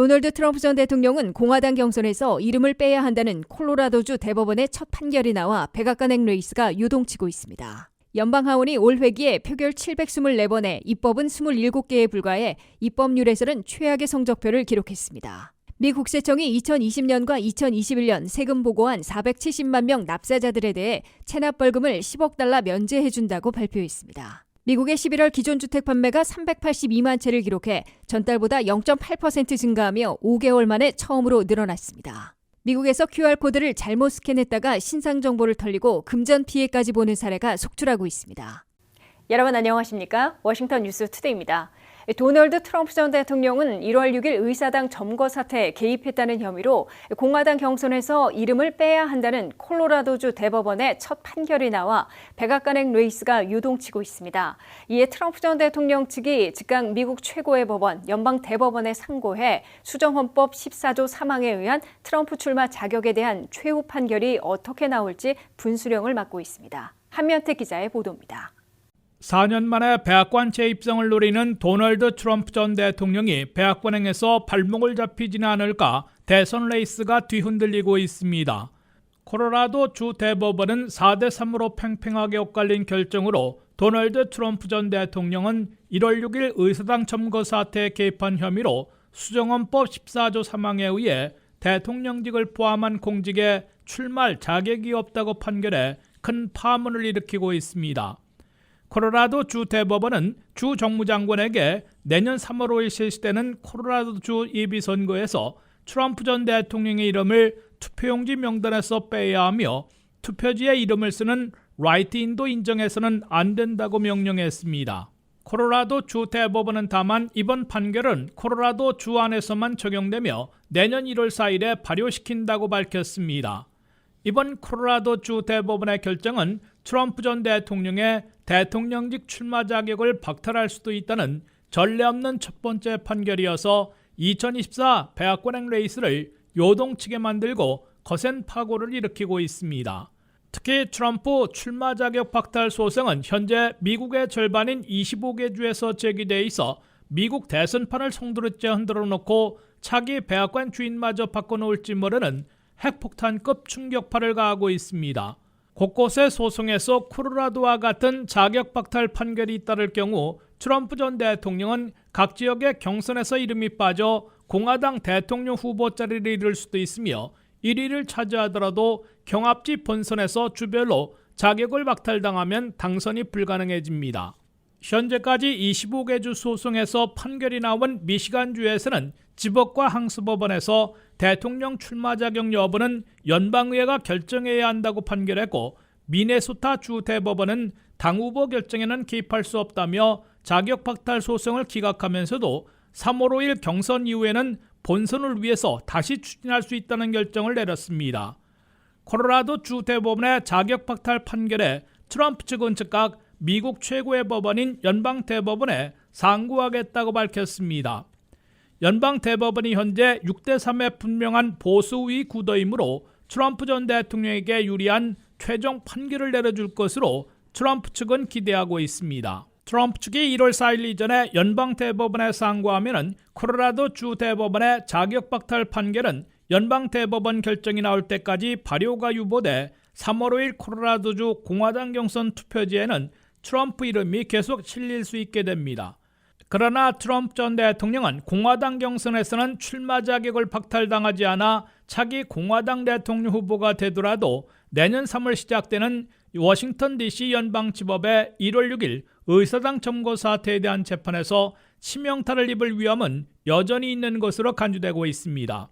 도널드 트럼프 전 대통령은 공화당 경선에서 이름을 빼야 한다는 콜로라도주 대법원의 첫 판결이 나와 백악관 행 레이스가 유동치고 있습니다. 연방 하원이 올 회기에 표결 724번에 입법은 27개에 불과해 입법률에서는 최악의 성적표를 기록했습니다. 미 국세청이 2020년과 2021년 세금 보고한 470만 명 납세자들에 대해 체납 벌금을 10억 달러 면제해준다고 발표했습니다. 미국의 11월 기존 주택 판매가 382만 채를 기록해 전달보다 0.8% 증가하며 5개월 만에 처음으로 늘어났습니다. 미국에서 QR코드를 잘못 스캔했다가 신상 정보를 털리고 금전 피해까지 보는 사례가 속출하고 있습니다. 여러분 안녕하십니까? 워싱턴 뉴스 투데이입니다. 도널드 트럼프 전 대통령은 1월 6일 의사당 점거 사태에 개입했다는 혐의로 공화당 경선에서 이름을 빼야 한다는 콜로라도주 대법원의 첫 판결이 나와 백악관행 레이스가 유동치고 있습니다. 이에 트럼프 전 대통령 측이 즉각 미국 최고의 법원 연방 대법원에 상고해 수정헌법 14조 3항에 의한 트럼프 출마 자격에 대한 최후 판결이 어떻게 나올지 분수령을 맡고 있습니다. 한면태 기자의 보도입니다. 4년 만에 백악관 재입성을 노리는 도널드 트럼프 전 대통령이 백악관행에서 발목을 잡히지는 않을까 대선 레이스가 뒤흔들리고 있습니다. 코로라도 주 대법원은 4대 3으로 팽팽하게 엇갈린 결정으로 도널드 트럼프 전 대통령은 1월 6일 의사당 점거 사태에 개입한 혐의로 수정헌법 14조 3항에 의해 대통령직을 포함한 공직에 출마할 자격이 없다고 판결해 큰 파문을 일으키고 있습니다. 코로라도 주 대법원은 주 정무장관에게 내년 3월 5일 실시되는 코로라도 주 예비선거에서 트럼프 전 대통령의 이름을 투표용지 명단에서 빼야 하며 투표지에 이름을 쓰는 라이트인도 인정해서는 안 된다고 명령했습니다. 코로라도 주 대법원은 다만 이번 판결은 코로라도 주 안에서만 적용되며 내년 1월 4일에 발효시킨다고 밝혔습니다. 이번 코로라도 주 대법원의 결정은 트럼프 전 대통령의 대통령직 출마 자격을 박탈할 수도 있다는 전례 없는 첫 번째 판결이어서 2024 백악관행 레이스를 요동치게 만들고 거센 파고를 일으키고 있습니다. 특히 트럼프 출마 자격 박탈 소송은 현재 미국의 절반인 25개 주에서 제기돼 있어 미국 대선판을 송두리째 흔들어 놓고 차기 백악관 주인마저 바꿔놓을지 모르는 핵폭탄급 충격파를 가하고 있습니다. 곳곳의 소송에서 코로라도와 같은 자격 박탈 판결이 잇따를 경우 트럼프 전 대통령은 각 지역의 경선에서 이름이 빠져 공화당 대통령 후보 자리를 잃을 수도 있으며 1위를 차지하더라도 경합지 본선에서 주별로 자격을 박탈당하면 당선이 불가능해집니다. 현재까지 25개 주 소송에서 판결이 나온 미시간주에서는 지법과 항스법원에서 대통령 출마 자격 여부는 연방의회가 결정해야 한다고 판결했고 미네소타 주 대법원은 당 후보 결정에는 개입할 수 없다며 자격 박탈 소송을 기각하면서도 3월 5일 경선 이후에는 본선을 위해서 다시 추진할 수 있다는 결정을 내렸습니다. 코로라도 주 대법원의 자격 박탈 판결에 트럼프 측은 즉각 미국 최고의 법원인 연방 대법원에 상고하겠다고 밝혔습니다. 연방 대법원이 현재 6대 3의 분명한 보수의 구도이므로 트럼프 전 대통령에게 유리한 최종 판결을 내려줄 것으로 트럼프 측은 기대하고 있습니다. 트럼프 측이 1월 4일 이전에 연방 대법원에 상고하면 코로라도 주 대법원의 자격 박탈 판결은 연방 대법원 결정이 나올 때까지 발효가 유보돼 3월 5일 코로라도주 공화당 경선 투표지에는 트럼프 이름이 계속 실릴 수 있게 됩니다. 그러나 트럼프 전 대통령은 공화당 경선에서는 출마 자격을 박탈당하지 않아 차기 공화당 대통령 후보가 되더라도 내년 3월 시작되는 워싱턴 DC 연방지법의 1월 6일 의사당 점거 사태에 대한 재판에서 치명타를 입을 위험은 여전히 있는 것으로 간주되고 있습니다.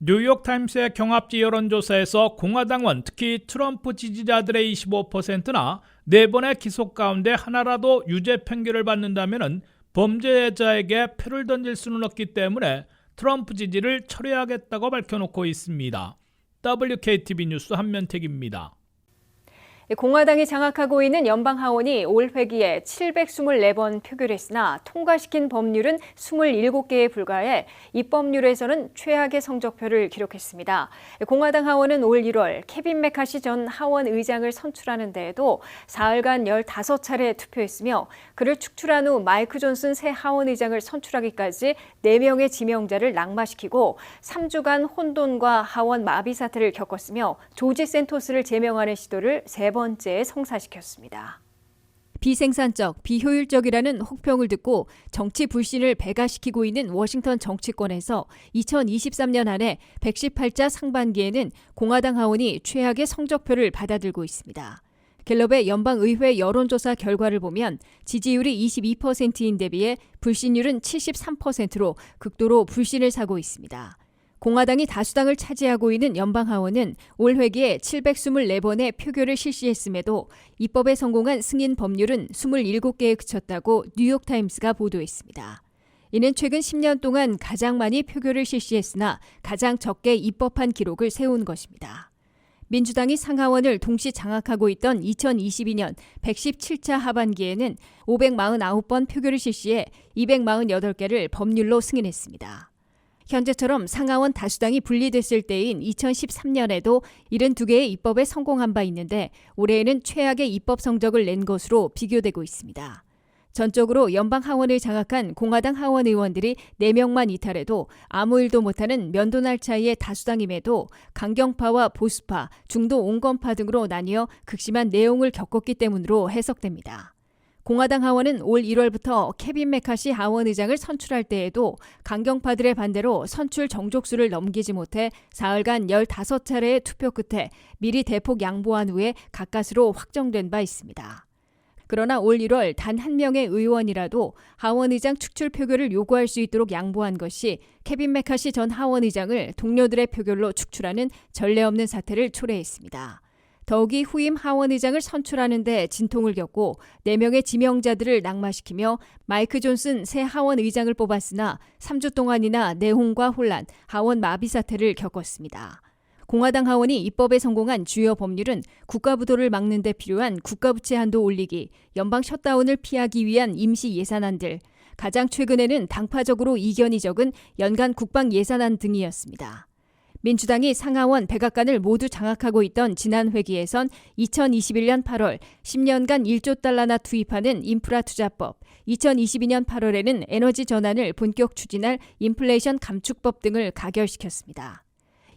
뉴욕타임스의 경합지 여론조사에서 공화당원 특히 트럼프 지지자들의 25%나 네 번의 기소 가운데 하나라도 유죄 판결을 받는다면 범죄자에게 표를 던질 수는 없기 때문에 트럼프 지지를 철회하겠다고 밝혀놓고 있습니다. WKTV 뉴스 한면택입니다. 공화당이 장악하고 있는 연방 하원이 올 회기에 724번 표결했으나 통과시킨 법률은 27개에 불과해 입법률에서는 최악의 성적표를 기록했습니다. 공화당 하원은 올 1월 케빈 메카시 전 하원 의장을 선출하는 데에도 사흘간 15차례 투표했으며 그를 축출한 후 마이크 존슨 새 하원 의장을 선출하기까지 4명의 지명자를 낙마시키고 3주간 혼돈과 하원 마비 사태를 겪었으며 조지 센토스를 제명하는 시도를 세 번째 성사시켰습니다. 비생산적, 비효율적이라는 혹평을 듣고 정치 불신을 배가시키고 있는 워싱턴 정치권에서 2023년 안에 118자 상반기에는 공화당 하원이 최악의 성적표를 받아들고 있습니다. 갤럽의 연방의회 여론조사 결과를 보면 지지율이 22%인 대비해 불신율은 73%로 극도로 불신을 사고 있습니다. 공화당이 다수당을 차지하고 있는 연방 하원은 올 회기에 724번의 표결을 실시했음에도 입법에 성공한 승인 법률은 27개에 그쳤다고 뉴욕타임스가 보도했습니다. 이는 최근 10년 동안 가장 많이 표결을 실시했으나 가장 적게 입법한 기록을 세운 것입니다. 민주당이 상하원을 동시 장악하고 있던 2022년 117차 하반기에는 549번 표결을 실시해 248개를 법률로 승인했습니다. 현재처럼 상하원 다수당이 분리됐을 때인 2013년에도 72개의 입법에 성공한 바 있는데 올해에는 최악의 입법 성적을 낸 것으로 비교되고 있습니다. 전적으로 연방 하원을 장악한 공화당 하원 의원들이 4명만 이탈해도 아무 일도 못하는 면도날 차이의 다수당임에도 강경파와 보수파, 중도 온건파 등으로 나뉘어 극심한 내용을 겪었기 때문으로 해석됩니다. 공화당 하원은 올 1월부터 케빈 메카시 하원 의장을 선출할 때에도 강경파들의 반대로 선출 정족수를 넘기지 못해 사흘간 15차례의 투표 끝에 미리 대폭 양보한 후에 가까스로 확정된 바 있습니다. 그러나 올 1월 단 한 명의 의원이라도 하원 의장 축출 표결을 요구할 수 있도록 양보한 것이 케빈 메카시 전 하원 의장을 동료들의 표결로 축출하는 전례 없는 사태를 초래했습니다. 더욱이 후임 하원 의장을 선출하는 데 진통을 겪고 4명의 지명자들을 낙마시키며 마이크 존슨 새 하원 의장을 뽑았으나 3주 동안이나 내홍과 혼란, 하원 마비 사태를 겪었습니다. 공화당 하원이 입법에 성공한 주요 법률은 국가부도를 막는 데 필요한 국가부채 한도 올리기, 연방 셧다운을 피하기 위한 임시 예산안들, 가장 최근에는 당파적으로 이견이 적은 연간 국방 예산안 등이었습니다. 민주당이 상하원 백악관을 모두 장악하고 있던 지난 회기에선 2021년 8월 10년간 1조 달러나 투입하는 인프라 투자법, 2022년 8월에는 에너지 전환을 본격 추진할 인플레이션 감축법 등을 가결시켰습니다.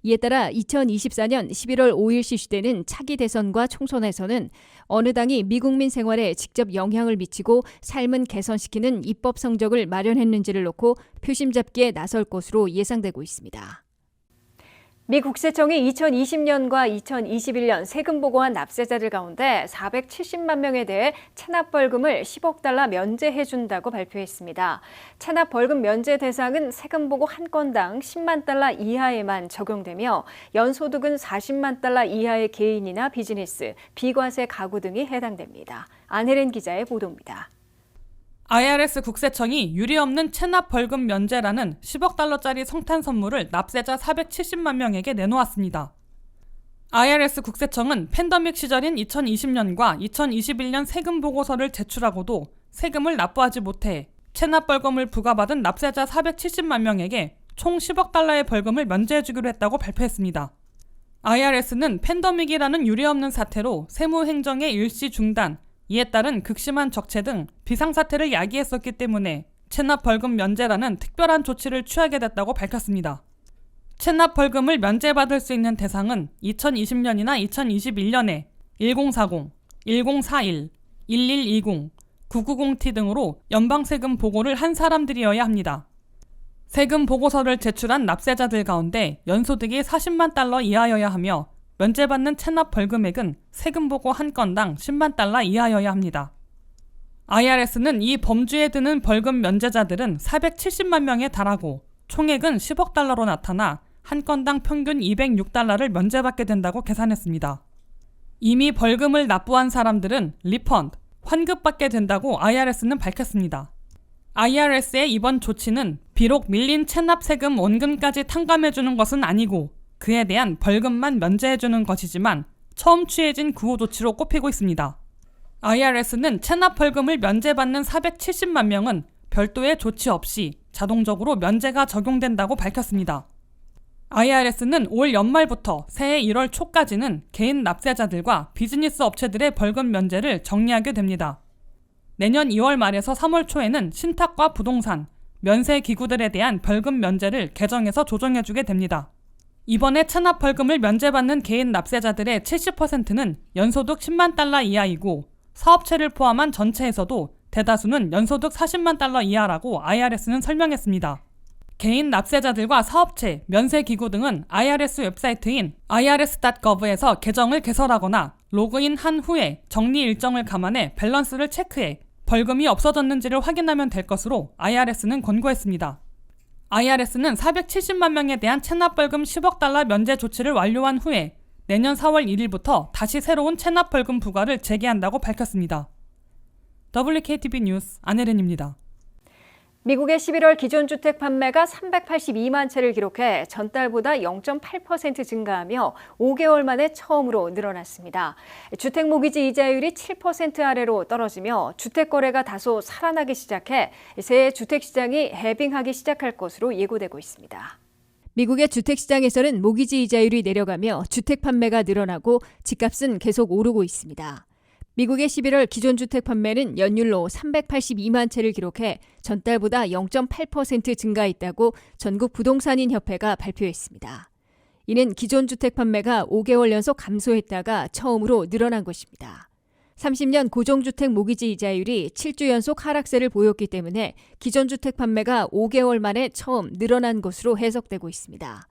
이에 따라 2024년 11월 5일 실시되는 차기 대선과 총선에서는 어느 당이 미국민 생활에 직접 영향을 미치고 삶은 개선시키는 입법 성적을 마련했는지를 놓고 표심 잡기에 나설 것으로 예상되고 있습니다. 미 국세청이 2020년과 2021년 세금 보고한 납세자들 가운데 470만 명에 대해 체납 벌금을 10억 달러 면제해 준다고 발표했습니다. 체납 벌금 면제 대상은 세금 보고 한 건당 10만 달러 이하에만 적용되며 연소득은 40만 달러 이하의 개인이나 비즈니스, 비과세 가구 등이 해당됩니다. 안혜린 기자의 보도입니다. IRS 국세청이 유리 없는 체납 벌금 면제라는 10억 달러짜리 성탄 선물을 납세자 470만 명에게 내놓았습니다. IRS 국세청은 팬더믹 시절인 2020년과 2021년 세금 보고서를 제출하고도 세금을 납부하지 못해 체납 벌금을 부과받은 납세자 470만 명에게 총 10억 달러의 벌금을 면제해주기로 했다고 발표했습니다. IRS는 팬더믹이라는 유례없는 사태로 세무 행정의 일시 중단, 이에 따른 극심한 적체 등 비상사태를 야기했었기 때문에 체납 벌금 면제라는 특별한 조치를 취하게 됐다고 밝혔습니다. 체납 벌금을 면제받을 수 있는 대상은 2020년이나 2021년에 1040, 1041, 1120, 990T 등으로 연방세금 보고를 한 사람들이어야 합니다. 세금 보고서를 제출한 납세자들 가운데 연소득이 40만 달러 이하여야 하며 면제받는 체납 벌금액은 세금 보고 한 건당 10만 달러 이하여야 합니다. IRS는 이 범주에 드는 벌금 면제자들은 470만 명에 달하고 총액은 10억 달러로 나타나 한 건당 평균 206달러를 면제받게 된다고 계산했습니다. 이미 벌금을 납부한 사람들은 리펀드, 환급받게 된다고 IRS는 밝혔습니다. IRS의 이번 조치는 비록 밀린 체납 세금 원금까지 탕감해주는 것은 아니고 그에 대한 벌금만 면제해주는 것이지만 처음 취해진 구호 조치로 꼽히고 있습니다. IRS는 체납 벌금을 면제받는 470만 명은 별도의 조치 없이 자동적으로 면제가 적용된다고 밝혔습니다. IRS는 올 연말부터 새해 1월 초까지는 개인 납세자들과 비즈니스 업체들의 벌금 면제를 정리하게 됩니다. 내년 2월 말에서 3월 초에는 신탁과 부동산, 면세 기구들에 대한 벌금 면제를 개정해서 조정해주게 됩니다. 이번에 체납 벌금을 면제받는 개인 납세자들의 70%는 연소득 10만 달러 이하이고 사업체를 포함한 전체에서도 대다수는 연소득 40만 달러 이하라고 IRS는 설명했습니다. 개인 납세자들과 사업체, 면세기구 등은 IRS 웹사이트인 irs.gov에서 계정을 개설하거나 로그인 한 후에 정리 일정을 감안해 밸런스를 체크해 벌금이 없어졌는지를 확인하면 될 것으로 IRS는 권고했습니다. IRS는 470만 명에 대한 체납 벌금 10억 달러 면제 조치를 완료한 후에 내년 4월 1일부터 다시 새로운 체납 벌금 부과를 재개한다고 밝혔습니다. WKTV 뉴스 안혜린입니다. 미국의 11월 기존 주택 판매가 382만 채를 기록해 전달보다 0.8% 증가하며 5개월 만에 처음으로 늘어났습니다. 주택 모기지 이자율이 7% 아래로 떨어지며 주택 거래가 다소 살아나기 시작해 새해 주택 시장이 해빙하기 시작할 것으로 예고되고 있습니다. 미국의 주택 시장에서는 모기지 이자율이 내려가며 주택 판매가 늘어나고 집값은 계속 오르고 있습니다. 미국의 11월 기존 주택 판매는 연율로 382만 채를 기록해 전달보다 0.8% 증가했다고 전국 부동산인 협회가 발표했습니다. 이는 기존 주택 판매가 5개월 연속 감소했다가 처음으로 늘어난 것입니다. 30년 고정주택 모기지 이자율이 7주 연속 하락세를 보였기 때문에 기존 주택 판매가 5개월 만에 처음 늘어난 것으로 해석되고 있습니다.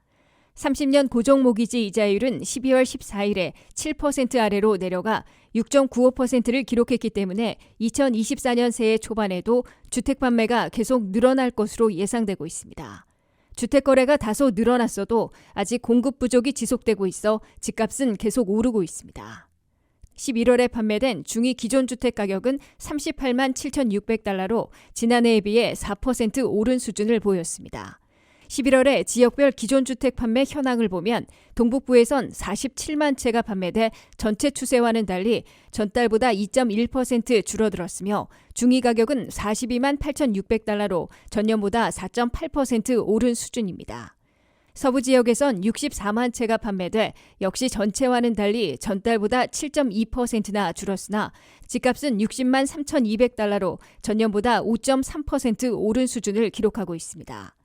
30년 고정 모기지 이자율은 12월 14일에 7% 아래로 내려가 6.95%를 기록했기 때문에 2024년 새해 초반에도 주택 판매가 계속 늘어날 것으로 예상되고 있습니다. 주택 거래가 다소 늘어났어도 아직 공급 부족이 지속되고 있어 집값은 계속 오르고 있습니다. 11월에 판매된 중위 기존 주택 가격은 38만 7,600달러로 지난해에 비해 4% 오른 수준을 보였습니다. 11월에 지역별 기존 주택 판매 현황을 보면 동북부에선 47만 채가 판매돼 전체 추세와는 달리 전달보다 2.1% 줄어들었으며 중위 가격은 42만 8,600달러로 전년보다 4.8% 오른 수준입니다. 서부 지역에선 64만 채가 판매돼 역시 전체와는 달리 전달보다 7.2%나 줄었으나 집값은 60만 3,200달러로 전년보다 5.3% 오른 수준을 기록하고 있습니다.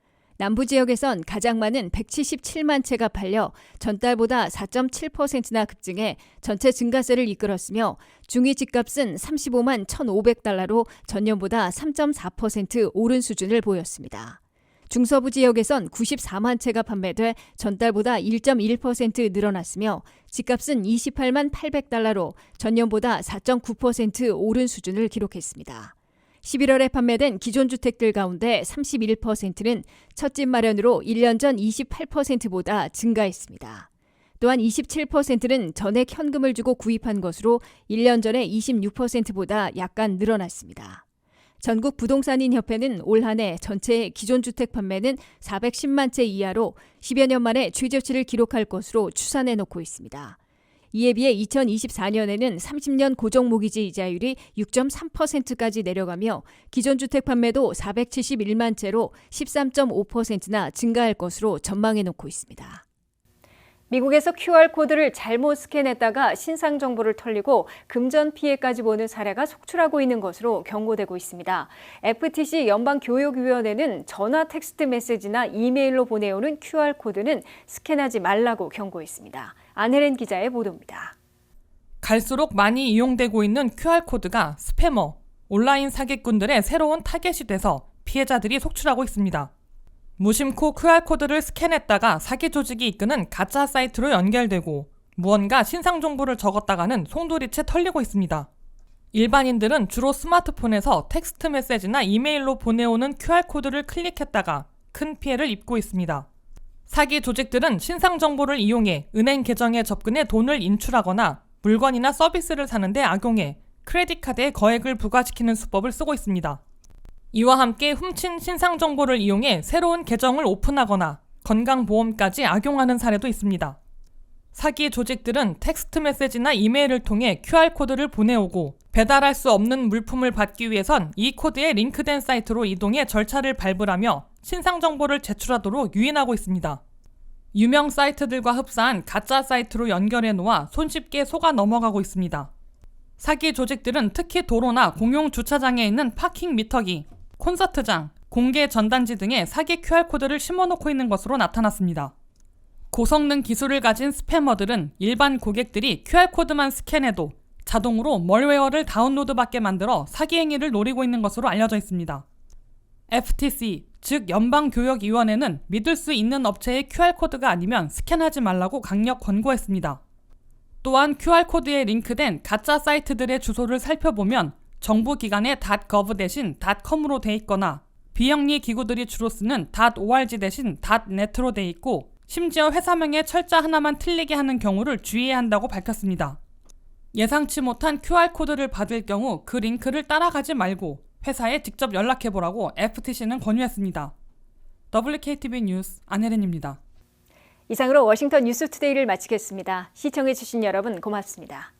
남부 지역에선 가장 많은 177만 채가 팔려 전달보다 4.7%나 급증해 전체 증가세를 이끌었으며 중위 집값은 35만 1,500달러로 전년보다 3.4% 오른 수준을 보였습니다. 중서부 지역에선 94만 채가 판매돼 전달보다 1.1% 늘어났으며 집값은 28만 800달러로 전년보다 4.9% 오른 수준을 기록했습니다. 11월에 판매된 기존 주택들 가운데 31%는 첫집 마련으로 1년 전 28%보다 증가했습니다. 또한 27%는 전액 현금을 주고 구입한 것으로 1년 전에 26%보다 약간 늘어났습니다. 전국 부동산인 협회는 올 한 해 전체 기존 주택 판매는 410만 채 이하로 10여 년 만에 최저치를 기록할 것으로 추산해 놓고 있습니다. 이에 비해 2024년에는 30년 고정 모기지 이자율이 6.3%까지 내려가며 기존 주택 판매도 471만 채로 13.5%나 증가할 것으로 전망해 놓고 있습니다. 미국에서 QR코드를 잘못 스캔했다가 신상 정보를 털리고 금전 피해까지 보는 사례가 속출하고 있는 것으로 경고되고 있습니다. FTC 연방교육위원회는 전화 텍스트 메시지나 이메일로 보내오는 QR코드는 스캔하지 말라고 경고했습니다. 안혜린 기자의 보도입니다. 갈수록 많이 이용되고 있는 QR코드가 스패머, 온라인 사기꾼들의 새로운 타겟이 돼서 피해자들이 속출하고 있습니다. 무심코 QR코드를 스캔했다가 사기 조직이 이끄는 가짜 사이트로 연결되고 무언가 신상 정보를 적었다가는 송두리째 털리고 있습니다. 일반인들은 주로 스마트폰에서 텍스트 메시지나 이메일로 보내오는 QR코드를 클릭했다가 큰 피해를 입고 있습니다. 사기 조직들은 신상 정보를 이용해 은행 계정에 접근해 돈을 인출하거나 물건이나 서비스를 사는데 악용해 크레딧 카드에 거액을 부과시키는 수법을 쓰고 있습니다. 이와 함께 훔친 신상 정보를 이용해 새로운 계정을 오픈하거나 건강보험까지 악용하는 사례도 있습니다. 사기 조직들은 텍스트 메시지나 이메일을 통해 QR코드를 보내오고 배달할 수 없는 물품을 받기 위해선 이 코드에 링크된 사이트로 이동해 절차를 밟으라며 신상 정보를 제출하도록 유인하고 있습니다. 유명 사이트들과 흡사한 가짜 사이트로 연결해 놓아 손쉽게 속아 넘어가고 있습니다. 사기 조직들은 특히 도로나 공용 주차장에 있는 파킹 미터기, 콘서트장, 공개 전단지 등에 사기 QR코드를 심어놓고 있는 것으로 나타났습니다. 고성능 기술을 가진 스패머들은 일반 고객들이 QR코드만 스캔해도 자동으로 멀웨어를 다운로드받게 만들어 사기 행위를 노리고 있는 것으로 알려져 있습니다. FTC, 즉 연방교역위원회는 믿을 수 있는 업체의 QR코드가 아니면 스캔하지 말라고 강력 권고했습니다. 또한 QR코드에 링크된 가짜 사이트들의 주소를 살펴보면 정부 기관의 .gov 대신 .com으로 돼 있거나 비영리 기구들이 주로 쓰는 .org 대신 .net로 돼 있고 심지어 회사명의 철자 하나만 틀리게 하는 경우를 주의해야 한다고 밝혔습니다. 예상치 못한 QR코드를 받을 경우 그 링크를 따라가지 말고 회사에 직접 연락해보라고 FTC는 권유했습니다. WKTV 뉴스 안혜린입니다. 이상으로 워싱턴 뉴스 투데이를 마치겠습니다. 시청해주신 여러분 고맙습니다.